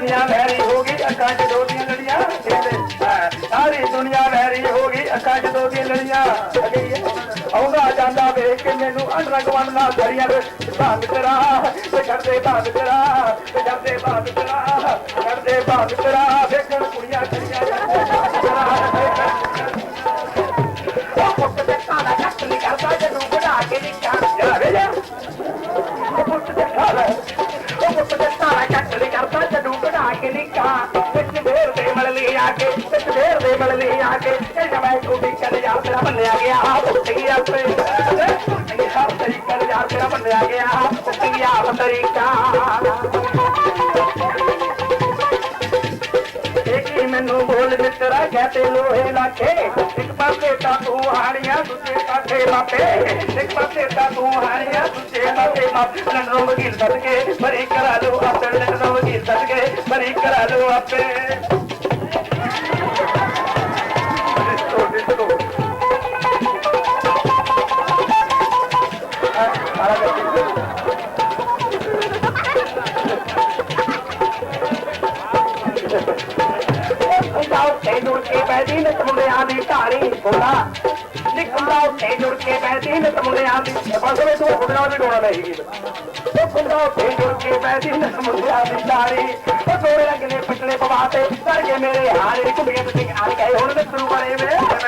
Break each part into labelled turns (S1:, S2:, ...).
S1: ਦੁਨੀਆ ਵੈਰੀ ਹੋ ਗਈ ਅੱਖਾਂ 'ਚ ਦੋ ਦੀਆਂ ਲੜੀਆਂ। ਕਹਿੰਦੇ, ਹਾਂ, ਸਾਰੀ ਦੁਨੀਆ ਵੈਰੀ ਹੋ ਗਈ ਅੱਖਾਂ 'ਚ ਦੋ ਦੀਆਂ ਲੜੀਆਂ। ਅਗੇ ਆਉਂਦਾ ਜਾਂਦਾ ਵੇਖ ਕੇ ਮੈਨੂੰ ਅੰਡਰ ਗਵਨ ਨਾਲ ਧਰੀਆਂ ਭੰਗ ਤੇਰਾ ਤੇ ਕਰਦੇ ਭੰਗ ਤੇਰਾ ਤੇ ਕਰਦੇ ਭੰਗ ਤੇਰਾ ਕਰਦੇ ਭੰਗ ਤੇਰਾ। ਵੇਖਣ ਕੁੜੀਆਂ ਖੜੀਆਂ ਉਹ ਪੁੱਤ ਦੇ ਕਾਲਾ ਕੱਟ ਨਹੀਂ ਕਰਦਾ ਜਦੋਂ ਬਣਾ ਕੇ ਨਿਕਾ ਜਾ ਵੇ ਜਾ ਉਹ ਪੁੱਤ ਦੇ ਕਾਲਾ ਬਣਾ ਕੇ ਨਿਕਾ ਵਿੱਚ ਢੇਰ ਦੇ ਮਲ ਆ ਕੇ, ਵਿੱਚ ਢੇਰ ਦੇ ਮਲ ਆ ਕੇ ਇਹ ਮੈਂ ਕੁੜੀ ਕਰ ਯਾਰ ਤੇਰਾ ਬੰਨਿਆ ਗਿਆ ਆ ਗਿਆ ਤੇ ਇਹ ਸਭ ਤਰੀਕਾ ਯਾਰ ਤੇਰਾ ਬੰਨਿਆ ਗਿਆ ਪੁੱਤ ਗਿਆ ਤਰੀਕਾ ਕੀ ਮੈਨੂੰ ਬੋਲ ਮਿੱਤਰਾ ਕਹਤੇ ਲੋਹੇ ਲਾਖੇ ਇੱਕ ਪਾਸੇ ਤਾਂ ਤੂੰ ਹਾਣੀਆਂ ਦੂਜੇ ਪਾਸੇ ਮਾਪੇ। ਇੱਕ ਪਾਸੇ ਤਾਂ ਤੂੰ ਹਾਣੀਆਂ ਦੂਜੇ ਪਾਸੇ ਮਾਪੇ। ਲੰਡਰੋਂ ਵਕੀਲ ਸਦਕੇ ਬਰੀ ਕਰਾ ਲੋ। ਕਰਾ ਲੋ ਆਪੇ। ਜੁੜ ਕੇ ਬੈਠੀ ਨਿਤ ਮੁੰਡਿਆਂ ਦੀ ਢਾਣੀ ਬੋਲਾ। ਨਿਕਲਦਾ ਉੱਤੇ ਜੁੜ ਕੇ ਬੈਠੀ ਨਿਤ ਮੁੰਡਿਆਂ ਦੀ ਬਸ ਵੇ ਤੂੰ ਮੁੰਡਿਆਂ ਦੀ ਡੋਣਾ ਨਹੀਂ ਗੀਤ ਨਿਕਲਦਾ ਉੱਤੇ ਜੁੜ ਕੇ ਬੈਠੀ ਨਿਤ ਮੁੰਡਿਆਂ ਦੀ ਢਾਣੀ ਉਹ ਸੋਹਣੇ ਲੱਗਨੇ ਪਟਲੇ ਪਵਾਤੇ ਕਰ ਕੇ ਮੇਰੇ ਹਾਰੇ ਦੀ ਕੁੜੀਆਂ ਤੇ ਆ ਗਏ। ਹੁਣ ਤੇ ਤੂੰ ਬੜੇ ਵੇ।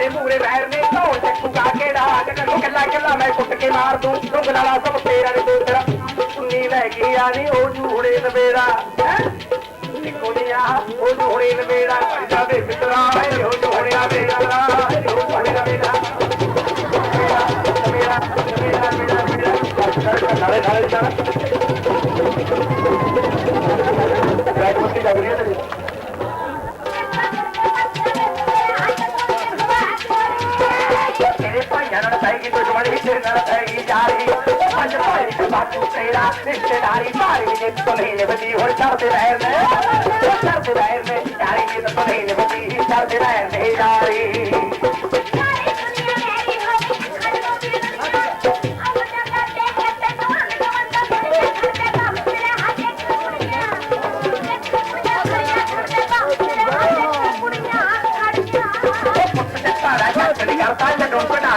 S1: ਸੱਚ ਮੂਰੇ ਬੈਰ ਨੇ ਤਾਉ ਚੱਕੂ ਦਾ ਕਿਹੜਾ ਚੱਕਾ ਨੂੰ ਕੱਲਾ ਕੱਲਾ ਮੈਂ ਕੁੱਟ ਕੇ ਮਾਰ ਦੂੰ। ਰੁੰਗ ਲਾਲਾ ਸਭ ਤੇਰਾ ਨੇ ਤੇਰਾ ਸੁੰਨੀ ਲੈ ਕੇ ਆ ਨੀ ਉਹ ਜੂੜੇ ਨਵੇੜਾ ਨਿਕੋਲੀਆ ਉਹ ਜੂੜੇ ਨਵੇੜਾ ਕਰ ਜਾਵੇ ਮਿੱਤਰਾ ਉਹ ਜੂੜੇ ਨਵੇੜਾ ਉਹ ਜੂੜੇ ਨਵੇੜਾ ਮੇਰਾ ਮੇਰਾ ਮੇਰਾ ਮੇਰਾ ਨਾਲੇ ਨਾਲੇ ਜਾਣਾ تائي کي تو جوڙي کي نالا تائي جي جاري پنهنجي باکو تي رشتداري پار ۾ ڪنهن نه وڌي ورتي رهندے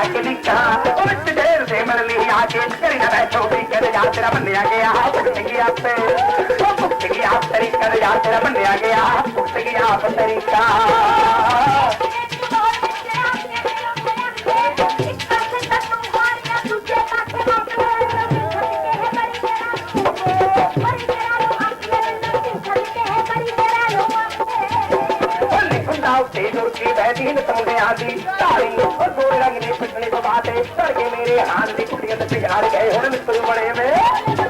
S1: ਜਦੋਂ ਬਣਾ ਕੇ ਨਿਕਾ ਦੇ ਮਰ ਲਈ ਆ ਕੇ ਕਰੀ ਨਾ ਬੈਠੋ ਵੀ ਕਰ ਜਾ ਤੇਰਾ ਬੰਨਿਆ ਗਿਆ। ਪੁੱਟ ਗਿਆ ਤੇ, ਉਹ ਪੁੱਟ ਗਿਆ ਤਰੀਕਾ ਜਾ ਤੇਰਾ ਬੰਨਿਆ ਗਿਆ। ਪੁੱਟ ਗਿਆ ਤਰੀਕਾ ਬੈਠੀ ਨ ਤਮਦਿਆਂ ਦੀ ਢਾਲੀ ਉਹ ਗੋਰੇ ਰੰਗ ਦੇ ਪਿੱਟਣੇ ਪਵਾਤੇ ਧੜਕੇ ਮੇਰੇ ਹਾਨ ਦੀ ਕੁੜੀਆਂ ਤੇ ਪਿਆਰ ਗਏ। ਹੁਣ ਮਿੱਤਰ ਬੜੇ ਵੇ